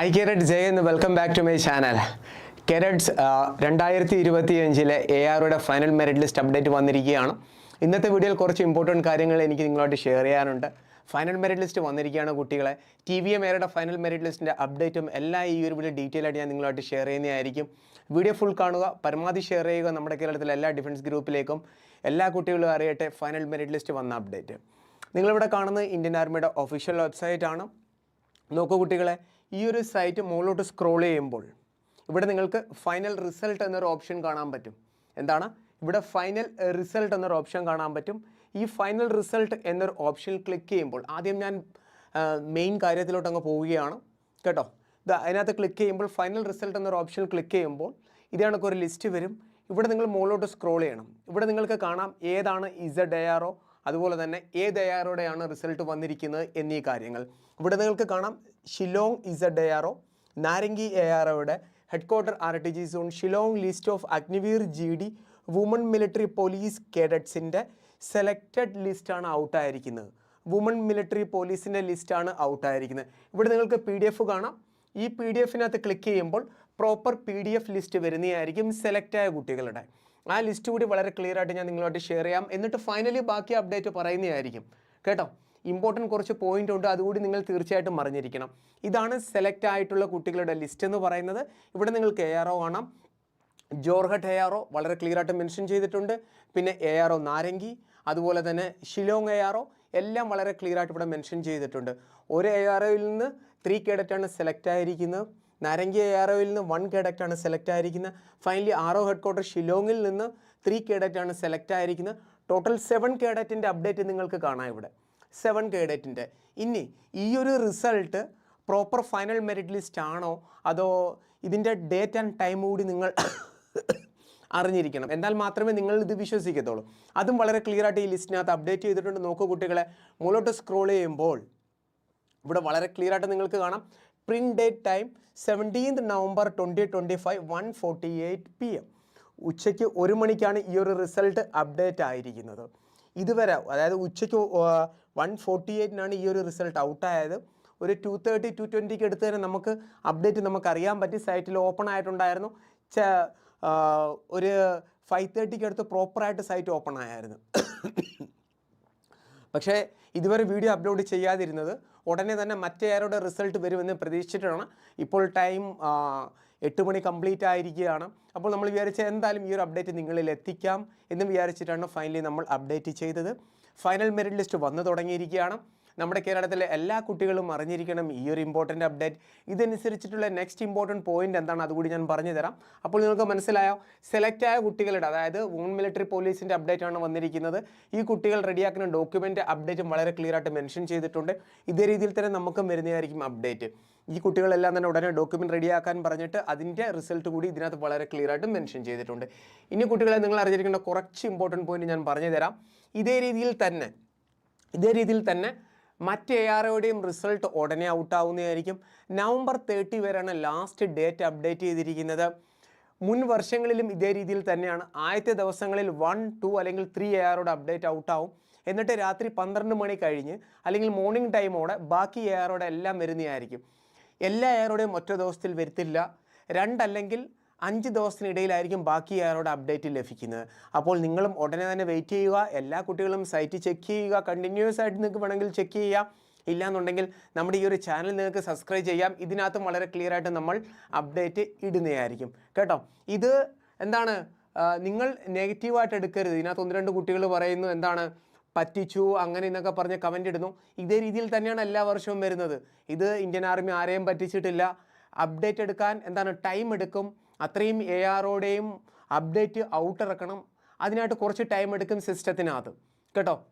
Hi കേരറ്റ് ജയ് എന്ന് welcome back to my channel കേരറ്റ്സ് രണ്ടായിരത്തി ഇരുപത്തി അഞ്ചിലെ എ ആറുടെ ഫൈനൽ മെറിറ്റ് ലിസ്റ്റ് അപ്ഡേറ്റ് വന്നിരിക്കുകയാണ്. ഇന്നത്തെ വീഡിയോയിൽ കുറച്ച് ഇമ്പോർട്ടന്റ് കാര്യങ്ങൾ എനിക്ക് നിങ്ങളോട് ഷെയർ ചെയ്യാനുണ്ട്. ഫൈനൽ മെറിറ്റ് ലിസ്റ്റ് വന്നിരിക്കുകയാണ് കുട്ടികളെ. ടി വി എം എയുടെ ഫൈനൽ മെറിറ്റ് ലിസ്റ്റിന്റെ അപ്ഡേറ്റും എല്ലാം ഈ ഒരു വീഡിയോ ഡീറ്റെയിൽ ആയിട്ട് ഞാൻ നിങ്ങളായിട്ട് ഷെയർ ചെയ്യുന്നതായിരിക്കും. വീഡിയോ ഫുൾ കാണുക പരമാവധി ഷെയർ ചെയ്യുക നമ്മുടെ കേരളത്തിലെ എല്ലാ ഡിഫൻസ് ഗ്രൂപ്പിലേക്കും എല്ലാ കുട്ടികളും അറിയട്ടെ ഫൈനൽ മെറിറ്റ് ലിസ്റ്റ് വന്ന അപ്ഡേറ്റ് നിങ്ങളിവിടെ കാണുന്നത് ഇന്ത്യൻ ആർമിയുടെ ഒഫീഷ്യൽ വെബ്സൈറ്റ് ആണ്. നോക്കൂ കുട്ടികളെ ഈ ഒരു സൈറ്റ് മുകളിലോട്ട് സ്ക്രോൾ ചെയ്യുമ്പോൾ ഇവിടെ നിങ്ങൾക്ക് ഫൈനൽ റിസൾട്ട് എന്നൊരു ഓപ്ഷൻ കാണാൻ പറ്റും. എന്താണ്? ഇവിടെ ഫൈനൽ റിസൾട്ട് എന്നൊരു ഓപ്ഷൻ കാണാൻ പറ്റും. ഈ ഫൈനൽ റിസൾട്ട് എന്നൊരു ഓപ്ഷനിൽ ക്ലിക്ക് ചെയ്യുമ്പോൾ ആദ്യം ഞാൻ മെയിൻ കാര്യത്തിലോട്ട് അങ്ങ് പോവുകയാണ്. കേട്ടോ? ഇത് അതിനകത്ത് ക്ലിക്ക് ചെയ്യുമ്പോൾ ഫൈനൽ റിസൾട്ട് എന്നൊരു ഓപ്ഷനിൽ ക്ലിക്ക് ചെയ്യുമ്പോൾ ഇത് ഒരു ലിസ്റ്റ് വരും. ഇവിടെ നിങ്ങൾ മുകളിലോട്ട് സ്ക്രോൾ ചെയ്യണം. ഇവിടെ നിങ്ങൾക്ക് കാണാം ഏതാണ് ഇസഡ് എ ആറോ അതുപോലെ തന്നെ ഏത് എ ആറോടെയാണ് റിസൾട്ട് വന്നിരിക്കുന്നത് എന്നീ കാര്യങ്ങൾ. ഇവിടെ നിങ്ങൾക്ക് കാണാം ഷിലോങ് ഇസഡ് എ ഡയാറോ Narangi A ആർഒയുടെ headquarter R T G zone Shillong list of Agniveer G D woman military police കേഡറ്റ്സിന്റെ selected ലിസ്റ്റാണ് ഔട്ടായിരിക്കുന്നത് വുമൺ മിലിറ്ററി പോലീസിന്റെ ലിസ്റ്റാണ് ഔട്ടായിരിക്കുന്നത് ഇവിടെ നിങ്ങൾക്ക് പി ഡി എഫ് കാണാം. ഈ പി ഡി എഫിനകത്ത് ക്ലിക്ക് ചെയ്യുമ്പോൾ proper P D F list വരുന്നതായിരിക്കും സെലക്റ്റായ കുട്ടികളുടെ. ആ ലിസ്റ്റ് കൂടി വളരെ ക്ലിയർ ആയിട്ട് ഞാൻ നിങ്ങളുമായിട്ട് ഷെയർ ചെയ്യാം. എന്നിട്ട് ഫൈനലി ബാക്കി അപ്ഡേറ്റ് പറയുന്നതായിരിക്കും. കേട്ടോ? ഇമ്പോർട്ടന്റ് കുറച്ച് പോയിന്റ് ഉണ്ട്. അതുകൂടി നിങ്ങൾ തീർച്ചയായിട്ടും അറിഞ്ഞിരിക്കണം. ഇതാണ് സെലക്ട് ആയിട്ടുള്ള കുട്ടികളുടെ ലിസ്റ്റ് എന്ന് പറയുന്നത്. ഇവിടെ നിങ്ങൾ എ ആർ ഒ കാണാം. ജോർഹട്ട് എ ആർ ഒ വളരെ ക്ലിയർ ആയിട്ട് മെൻഷൻ ചെയ്തിട്ടുണ്ട്. പിന്നെ എ ആർ ഒ നാരങ്കി അതുപോലെ തന്നെ ഷിലോങ് എ ആർ ഒ എല്ലാം വളരെ ക്ലിയർ ആയിട്ട് ഇവിടെ മെൻഷൻ ചെയ്തിട്ടുണ്ട്. ഒരു എ ആർ ഒയിൽ നിന്ന് ത്രീ കേഡറ്റാണ് സെലക്ട് ആയിരിക്കുന്നത്. നാരംഗി എ ആർ ഒയിൽ നിന്ന് വൺ കേഡക്റ്റാണ് സെലക്ട് ആയിരിക്കുന്നത്. ഫൈനലി ഒ ഹെഡ് ക്വാർട്ടർ ഷിലോങ്ങിൽ നിന്ന് ത്രീ കേഡറ്റാണ് സെലക്ട് ആയിരിക്കുന്നത്. ടോട്ടൽ സെവൻ കേഡറ്റിന്റെ അപ്ഡേറ്റ് നിങ്ങൾക്ക് കാണാം ഇവിടെ. സെവൻ കേഡറ്റിന്റെ ഇനി ഈ ഒരു result proper final merit list ആണോ? അതോ ഇതിന്റെ ഡേറ്റ് ആൻഡ് ടൈം കൂടി നിങ്ങൾ അറിഞ്ഞിരിക്കണം. എന്നാൽ മാത്രമേ നിങ്ങൾ ഇത് വിശ്വസിക്കത്തുള്ളൂ. അതും വളരെ ക്ലിയർ ആയിട്ട് ഈ ലിസ്റ്റിനകത്ത് അപ്ഡേറ്റ് ചെയ്തിട്ടുണ്ട്. നോക്കൂ കുട്ടികളെ മുകളിലോട്ട് സ്ക്രോൾ ചെയ്യുമ്പോൾ ഇവിടെ വളരെ ക്ലിയർ ആയിട്ട് നിങ്ങൾക്ക് കാണാം. Print date time seventeenth November twenty twenty five one forty eight P M ഉച്ചയ്ക്ക് ഒരു മണിക്കാണ് ഈ ഒരു റിസൾട്ട് അപ്ഡേറ്റ് ആയിരിക്കുന്നത്. ഇതുവരെ അതായത് ഉച്ചയ്ക്ക് വൺ ഫോർട്ടി എയ്റ്റിനാണ് ഈ ഒരു റിസൾട്ട് ഔട്ടായത് ഒരു ടു തേർട്ടി ടു ട്വന്റിക്ക് എടുത്ത് തന്നെ നമുക്ക് അപ്ഡേറ്റ് നമുക്ക് അറിയാൻ പറ്റി സൈറ്റിൽ ഓപ്പൺ ആയിട്ടുണ്ടായിരുന്നു. ഒരു ഫൈവ് തേർട്ടിക്ക് അടുത്ത് പ്രോപ്പറായിട്ട് സൈറ്റ് ഓപ്പൺ ആയായിരുന്നു. പക്ഷേ ഇതുവരെ വീഡിയോ അപ്ലോഡ് ചെയ്യാതിരുന്നത് ഉടനെ തന്നെ മറ്റേ ആരുടെ റിസൾട്ട് വരുമെന്ന് പ്രതീക്ഷിച്ചിട്ടാണ്. ഇപ്പോൾ ടൈം എട്ട് മണി കംപ്ലീറ്റ് ആയിരിക്കുകയാണ്. അപ്പോൾ നമ്മൾ വിചാരിച്ച എന്തായാലും ഈ ഒരു അപ്ഡേറ്റ് നിങ്ങളിൽ എത്തിക്കാം എന്ന് വിചാരിച്ചിട്ടാണ് ഫൈനലി നമ്മൾ അപ്ഡേറ്റ് ചെയ്തത്. ഫൈനൽ മെറിറ്റ് ലിസ്റ്റ് വന്നു തുടങ്ങിയിരിക്കുകയാണ്. നമ്മുടെ കേരളത്തിലെ എല്ലാ കുട്ടികളും അറിഞ്ഞിരിക്കണം ഈ ഒരു ഇമ്പോർട്ടന്റ് അപ്ഡേറ്റ് ഇതനുസരിച്ചിട്ടുള്ള നെക്സ്റ്റ് ഇമ്പോർട്ടന്റ് പോയിന്റ് എന്താണ് അതുകൂടി ഞാൻ പറഞ്ഞു തരാം. അപ്പോൾ നിങ്ങൾക്ക് മനസ്സിലായോ? സെലക്ട് ആയ കുട്ടികളുടെ അതായത് വുമൺ മിലിറ്ററി പോലീസിന്റെ അപ്ഡേറ്റ് ആണ് വന്നിരിക്കുന്നത്. ഈ കുട്ടികൾ റെഡിയാക്കുന്ന ഡോക്യുമെന്റ് അപ്ഡേറ്റും വളരെ ക്ലിയർ ആയിട്ട് മെൻഷൻ ചെയ്തിട്ടുണ്ട്. ഇതേ രീതിയിൽ തന്നെ നമുക്കും വരുന്നതായിരിക്കും അപ്ഡേറ്റ് ഈ കുട്ടികളെല്ലാം തന്നെ ഉടനെ ഡോക്യുമെന്റ് റെഡിയാക്കാൻ പറഞ്ഞിട്ട് അതിന്റെ റിസൾട്ട് കൂടി ഇതിനകത്ത് വളരെ ക്ലിയർ ആയിട്ട് മെൻഷൻ ചെയ്തിട്ടുണ്ട്. ഇനി കുട്ടികളെ നിങ്ങൾ അറിഞ്ഞിരിക്കേണ്ട കുറച്ച് ഇമ്പോർട്ടന്റ് പോയിന്റ് ഞാൻ പറഞ്ഞു തരാം. ഇതേ രീതിയിൽ തന്നെ ഇതേ രീതിയിൽ തന്നെ മറ്റ് എ ആർ ഒയുടെയും റിസൾട്ട് ഉടനെ ഔട്ടാവുന്നതായിരിക്കും നവംബർ തേർട്ടി വരെയാണ് ലാസ്റ്റ് ഡേറ്റ് അപ്ഡേറ്റ് ചെയ്തിരിക്കുന്നത്. മുൻ വർഷങ്ങളിലും ഇതേ രീതിയിൽ തന്നെയാണ്. ആദ്യത്തെ ദിവസങ്ങളിൽ വൺ ടു അല്ലെങ്കിൽ ത്രീ എ ആറോടെ അപ്ഡേറ്റ് ഔട്ടാവും എന്നിട്ട് രാത്രി പന്ത്രണ്ട് മണി കഴിഞ്ഞ് അല്ലെങ്കിൽ മോർണിംഗ് ടൈമോടെ ബാക്കി എ ആറോടെ എല്ലാം വരുന്നതായിരിക്കും. എല്ലാ എയറോടെയും ഒറ്റ ദിവസത്തിൽ വരുത്തില്ല. രണ്ടല്ലെങ്കിൽ അഞ്ച് ദിവസത്തിനിടയിലായിരിക്കും ബാക്കി അയാളുടെ അപ്ഡേറ്റ് ലഭിക്കുന്നത്. അപ്പോൾ നിങ്ങളും ഉടനെ തന്നെ വെയിറ്റ് ചെയ്യുക. എല്ലാ കുട്ടികളും സൈറ്റ് ചെക്ക് ചെയ്യുക. കണ്ടിന്യൂസ് ആയിട്ട് നിങ്ങൾക്ക് വേണമെങ്കിൽ ചെക്ക് ചെയ്യാം. ഇല്ലാന്നുണ്ടെങ്കിൽ നമ്മുടെ ഈ ഒരു ചാനൽ നിങ്ങൾക്ക് സബ്സ്ക്രൈബ് ചെയ്യാം. ഇതിനകത്തും വളരെ ക്ലിയർ ആയിട്ട് നമ്മൾ അപ്ഡേറ്റ് ഇടുന്നതായിരിക്കും. കേട്ടോ? ഇത് എന്താണ്? നിങ്ങൾ നെഗറ്റീവായിട്ട് എടുക്കരുത്. ഇതിനകത്ത് ഒന്ന് രണ്ട് കുട്ടികൾ പറയുന്നു എന്താണ്? പറ്റിച്ചു അങ്ങനെ എന്നൊക്കെ പറഞ്ഞ് കമന്റ് ഇടുന്നു. ഇതേ രീതിയിൽ തന്നെയാണ് എല്ലാ വർഷവും വരുന്നത്. ഇത് ഇന്ത്യൻ ആർമി ആരെയും പറ്റിച്ചിട്ടില്ല. അപ്ഡേറ്റ് എടുക്കാൻ എന്താണ്? ടൈം എടുക്കും. അത്രയും എ ആറോടെയും അപ്ഡേറ്റ് ഔട്ട് ഇറക്കണം അതിനായിട്ട് കുറച്ച് ടൈം എടുക്കും സിസ്റ്റത്തിനകത്ത്. കേട്ടോ?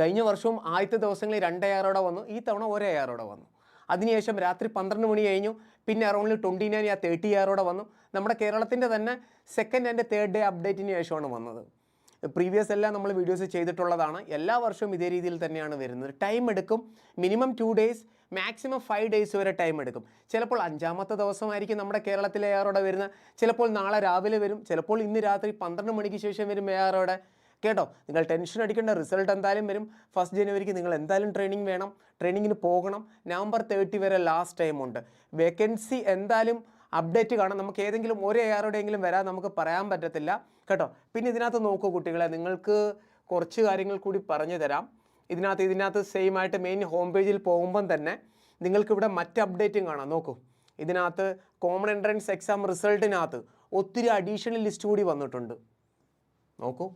കഴിഞ്ഞ വർഷവും ആദ്യത്തെ ദിവസങ്ങളിൽ രണ്ട് എയറോടെ വന്നു. ഈ തവണ ഒരു എയറോടെ വന്നു. അതിനുശേഷം രാത്രി പന്ത്രണ്ട് മണി കഴിഞ്ഞു. പിന്നെ അറൗണ്ടിൽ ട്വന്റി നയൻ ആ തേർട്ടി ആറോടെ വന്നു. നമ്മുടെ കേരളത്തിന്റെ തന്നെ സെക്കൻഡ് ആൻഡ് തേർഡ് ഡേ അപ്ഡേറ്റിന് ശേഷമാണ് വന്നത്. പ്രീവിയസ് എല്ലാം നമ്മൾ വീഡിയോസ് ചെയ്തിട്ടുള്ളതാണ്. എല്ലാ വർഷവും ഇതേ രീതിയിൽ തന്നെയാണ് വരുന്നത്. ടൈം എടുക്കും. Minimum two days maximum five days വരെ ടൈം എടുക്കും. ചിലപ്പോൾ അഞ്ചാമത്തെ ദിവസമായിരിക്കും നമ്മുടെ കേരളത്തിലെ എയറോടെ വരുന്നത് ചിലപ്പോൾ നാളെ രാവിലെ വരും. ചിലപ്പോൾ ഇന്ന് രാത്രി പന്ത്രണ്ട് മണിക്ക് ശേഷം വരും എയറോടെ കേട്ടോ? നിങ്ങൾ ടെൻഷൻ അടിക്കേണ്ട റിസൾട്ട് എന്തായാലും വരും. ഫസ്റ്റ് ജനുവരിക്ക് നിങ്ങൾ എന്തായാലും ട്രെയിനിങ് വേണം. ട്രെയിനിങ്ങിന് പോകണം. നവംബർ തേർട്ടി വരെ ലാസ്റ്റ് ടൈം ഉണ്ട്. വേക്കൻസി എന്തായാലും അപ്ഡേറ്റ് കാണാം. നമുക്ക് ഏതെങ്കിലും ഒരു ആരുടെയെങ്കിലും വരാൻ നമുക്ക് പറയാൻ പറ്റത്തില്ല. കേട്ടോ? പിന്നെ ഇതിനകത്ത് നോക്കൂ കുട്ടികളെ. നിങ്ങൾക്ക് കുറച്ച് കാര്യങ്ങൾ കൂടി പറഞ്ഞു തരാം. ഇതിനകത്ത് ഇതിനകത്ത് സെയിം ആയിട്ട് മെയിൻ ഹോം പേജിൽ പോകുമ്പം തന്നെ നിങ്ങൾക്കിവിടെ മറ്റ് അപ്ഡേറ്റും കാണാം. നോക്കൂ. ഇതിനകത്ത് കോമൺ എൻട്രൻസ് എക്സാം റിസൾട്ടിനകത്ത് ഒത്തിരി അഡീഷണൽ ലിസ്റ്റ് കൂടി വന്നിട്ടുണ്ട്. നോക്കൂ.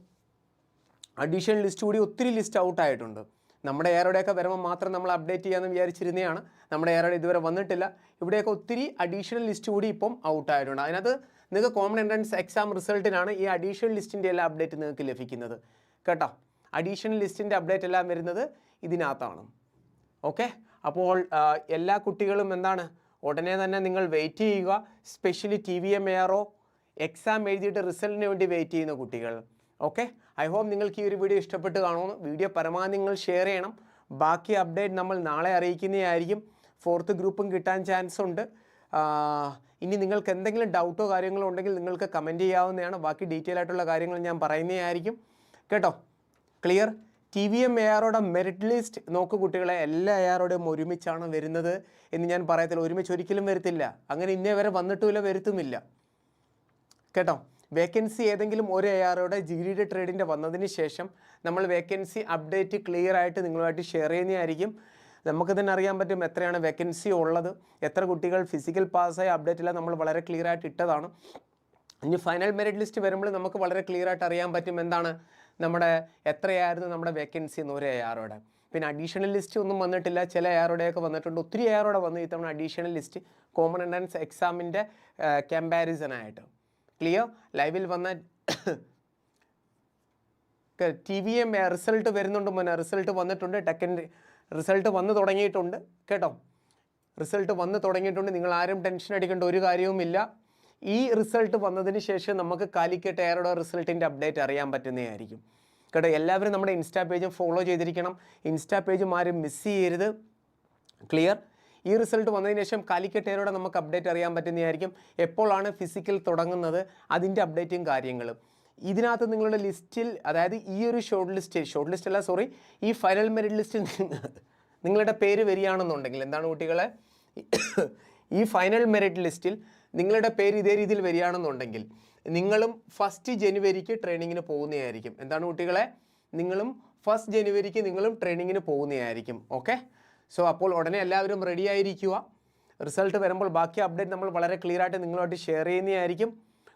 അഡീഷണൽ ലിസ്റ്റ് കൂടി ഒത്തിരി ലിസ്റ്റ് ഔട്ട് ആയിട്ടുണ്ട്. നമ്മുടെ ഏറോടെയൊക്കെ വരുമ്പോൾ മാത്രം നമ്മൾ അപ്ഡേറ്റ് ചെയ്യാമെന്ന് വിചാരിച്ചിരുന്നതാണ് നമ്മുടെ ഏറോടെ ഇതുവരെ വന്നിട്ടില്ല. ഇവിടെയൊക്കെ ഒത്തിരി അഡീഷണൽ ലിസ്റ്റ് കൂടി ഇപ്പം ഔട്ട് ആയിട്ടുണ്ട്. അതിനകത്ത് നിങ്ങൾക്ക് കോമൺ എൻട്രൻസ് എക്സാം റിസൾട്ടിനാണ് ഈ അഡീഷണൽ ലിസ്റ്റിന്റെ എല്ലാ അപ്ഡേറ്റ് നിങ്ങൾക്ക് ലഭിക്കുന്നത്. കേട്ടോ? അഡീഷണൽ ലിസ്റ്റിന്റെ അപ്ഡേറ്റ് എല്ലാം വരുന്നത് ഇതിനകത്താണ്. ഓക്കെ അപ്പോൾ എല്ലാ കുട്ടികളും എന്താണ്? ഉടനെ തന്നെ നിങ്ങൾ വെയിറ്റ് ചെയ്യുക. സ്പെഷ്യലി ടി വി എം എയറോ എക്സാം എഴുതിയിട്ട് റിസൾട്ടിന് വേണ്ടി വെയിറ്റ് ചെയ്യുന്ന കുട്ടികൾ. ഓക്കെ ഐ ഹോപ്പ് നിങ്ങൾക്ക് ഈ ഒരു വീഡിയോ ഇഷ്ടപ്പെട്ട് കാണുമെന്ന്. വീഡിയോ പരമാവധി നിങ്ങൾ ഷെയർ ചെയ്യണം. ബാക്കി അപ്ഡേറ്റ് നമ്മൾ നാളെ അറിയിക്കുന്നതായിരിക്കും. ഫോർത്ത് ഗ്രൂപ്പും കിട്ടാൻ ചാൻസ് ഉണ്ട്. ഇനി നിങ്ങൾക്ക് എന്തെങ്കിലും ഡൗട്ടോ കാര്യങ്ങളോ ഉണ്ടെങ്കിൽ നിങ്ങൾക്ക് കമന്റ് ചെയ്യാവുന്നതാണ്. ബാക്കി ഡീറ്റെയിൽ ആയിട്ടുള്ള കാര്യങ്ങൾ ഞാൻ പറയുന്നതായിരിക്കും. കേട്ടോ? Clear? T V M A ആറോടെ merit list നോക്ക് കുട്ടികളെ എല്ലാ എ ആറോടെയും ഒരുമിച്ചാണ് വരുന്നത് എന്ന് ഞാൻ പറയത്തില്ല. ഒരുമിച്ച് ഒരിക്കലും വരത്തില്ല. അങ്ങനെ ഇന്നേ വരെ വന്നിട്ടുമില്ല വരുത്തുമില്ല. കേട്ടോ? വേക്കൻസി ഏതെങ്കിലും ഒരു എ ആറോടെ ജി ഡി ട്രേഡിന്റെ വന്നതിന് ശേഷം നമ്മൾ വേക്കൻസി അപ്ഡേറ്റ് ക്ലിയർ ആയിട്ട് നിങ്ങളുമായിട്ട് ഷെയർ ചെയ്യുന്നതായിരിക്കും. നമുക്ക് തന്നെ അറിയാൻ പറ്റും എത്രയാണ് വേക്കൻസി ഉള്ളത്. എത്ര കുട്ടികൾ ഫിസിക്കൽ പാസ്സായ അപ്ഡേറ്റ് ഇല്ല. നമ്മൾ വളരെ ക്ലിയർ ആയിട്ട് ഇട്ടതാണ്. ഇനി ഫൈനൽ മെറിറ്റ് ലിസ്റ്റ് വരുമ്പോൾ നമുക്ക് വളരെ ക്ലിയർ ആയിട്ട് അറിയാൻ പറ്റും എന്താണ്? നമ്മുടെ എത്രയായിരുന്നു നമ്മുടെ വേക്കൻസി എന്ന് ഒരു പിന്നെ അഡീഷണൽ ലിസ്റ്റ് ഒന്നും വന്നിട്ടില്ല. ചില എയറോടെയൊക്കെ വന്നിട്ടുണ്ട്. ഒത്തിരി എയറോടെ വന്നു ഇത്തവണ അഡീഷണൽ ലിസ്റ്റ് കോമൺ എൻട്രൻസ് എക്സാമിന്റെ കമ്പാരിസൺ ആയിട്ട്. ക്ലിയർ ലൈവിൽ വന്ന ടി വി എം റിസൾട്ട് വരുന്നുണ്ട് മുന്നേ റിസൾട്ട് വന്നിട്ടുണ്ട്. ടെക്കൻ റിസൾട്ട് വന്ന് തുടങ്ങിയിട്ടുണ്ട്. കേട്ടോ? റിസൾട്ട് വന്ന് തുടങ്ങിയിട്ടുണ്ട്. നിങ്ങൾ ആരും ടെൻഷൻ അടിക്കേണ്ട ഒരു കാര്യവുമില്ല. ഈ റിസൾട്ട് വന്നതിന് ശേഷം നമുക്ക് കാലിക്കറ്റ് എയറുടെ റിസൾട്ടിന്റെ അപ്ഡേറ്റ് അറിയാൻ പറ്റുന്നതായിരിക്കും. കേട്ടോ എല്ലാവരും നമ്മുടെ ഇൻസ്റ്റാ പേജും ഫോളോ ചെയ്തിരിക്കണം. ഇൻസ്റ്റാ പേജും ആരും മിസ് ചെയ്യരുത്. ക്ലിയർ ഈ റിസൾട്ട് വന്നതിന് ശേഷം കാലിക്കറ്റ് എയറോടെ നമുക്ക് അപ്ഡേറ്റ് അറിയാൻ പറ്റുന്നതായിരിക്കും. എപ്പോഴാണ് ഫിസിക്കൽ തുടങ്ങുന്നത് അതിന്റെ അപ്ഡേറ്റും കാര്യങ്ങളും. ഇതിനകത്ത് നിങ്ങളുടെ ലിസ്റ്റിൽ അതായത് ഈ ഒരു ഷോർട്ട് ലിസ്റ്റ് ഷോർട്ട് ലിസ്റ്റ് അല്ല സോറി ഈ ഫൈനൽ മെറിറ്റ് ലിസ്റ്റിൽ നിങ്ങളുടെ പേര് വരികയാണെന്നുണ്ടെങ്കിൽ എന്താണ് കുട്ടികളെ? ഈ ഫൈനൽ മെറിറ്റ് ലിസ്റ്റിൽ നിങ്ങളുടെ പേര് ഇതേ രീതിയിൽ വരികയാണെന്നുണ്ടെങ്കിൽ നിങ്ങളും ഫസ്റ്റ് ജനുവരിക്ക് ട്രെയിനിങ്ങിന് പോകുന്നതായിരിക്കും. എന്താണ് കുട്ടികളെ? നിങ്ങളും ഫസ്റ്റ് ജനുവരിക്ക് നിങ്ങളും ട്രെയിനിങ്ങിന് പോകുന്നതായിരിക്കും. ഓക്കെ സോ അപ്പോൾ ഉടനെ എല്ലാവരും റെഡി ആയിരിക്കുക. റിസൾട്ട് വരുമ്പോൾ ബാക്കി അപ്ഡേറ്റ് നമ്മൾ വളരെ ക്ലിയർ ആയിട്ട് നിങ്ങളുമായിട്ട് ഷെയർ ചെയ്യുന്നതായിരിക്കും.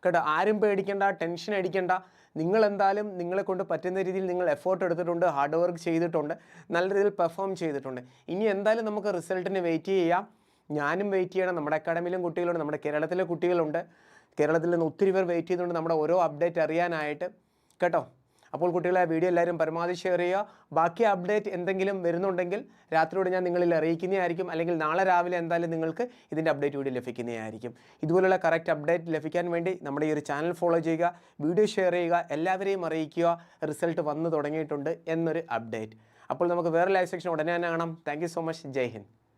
കേട്ടോ ആരും പേടിക്കേണ്ട ടെൻഷൻ അടിക്കേണ്ട. നിങ്ങൾ എന്തായാലും നിങ്ങളെ കൊണ്ട് പറ്റുന്ന രീതിയിൽ നിങ്ങൾ എഫേർട്ട് എടുത്തിട്ടുണ്ട് ഹാർഡ് വർക്ക് ചെയ്തിട്ടുണ്ട് നല്ല രീതിയിൽ പെർഫോം ചെയ്തിട്ടുണ്ട്. ഇനി എന്തായാലും നമുക്ക് റിസൾട്ടിന് വെയിറ്റ് ചെയ്യാം. ഞാനും വെയിറ്റ് ചെയ്യണം. നമ്മുടെ അക്കാഡമിയിലും കുട്ടികളുണ്ട്. നമ്മുടെ കേരളത്തിലെ കുട്ടികളുണ്ട്. കേരളത്തിൽ നിന്ന് ഒത്തിരി പേർ വെയിറ്റ് ചെയ്തുകൊണ്ട് നമ്മുടെ ഓരോ അപ്ഡേറ്റ് അറിയാനായിട്ട്. കേട്ടോ? അപ്പോൾ കുട്ടികളെ വീഡിയോ എല്ലാവരും പരമാവധി ഷെയർ ചെയ്യുക. ബാക്കി അപ്ഡേറ്റ് എന്തെങ്കിലും വരുന്നുണ്ടെങ്കിൽ രാത്രിയോടെ ഞാൻ നിങ്ങളിൽ അറിയിക്കുന്നതായിരിക്കും. അല്ലെങ്കിൽ നാളെ രാവിലെ എന്തായാലും നിങ്ങൾക്ക് ഇതിന്റെ അപ്ഡേറ്റ് വീഡിയോ ലഭിക്കുന്നതായിരിക്കും. ഇതുപോലുള്ള കറക്റ്റ് അപ്ഡേറ്റ് ലഭിക്കാൻ വേണ്ടി നമ്മുടെ ഈ ഒരു ചാനൽ ഫോളോ ചെയ്യുക. വീഡിയോ ഷെയർ ചെയ്യുക. എല്ലാവരെയും അറിയിക്കുക. റിസൾട്ട് വന്നു തുടങ്ങിയിട്ടുണ്ട് എന്നൊരു അപ്ഡേറ്റ് അപ്പോൾ നമുക്ക് വേറെ ലൈവ് സെക്ഷൻ ഉടനെ തന്നെ കാണാം. Thank so much Jai Hind.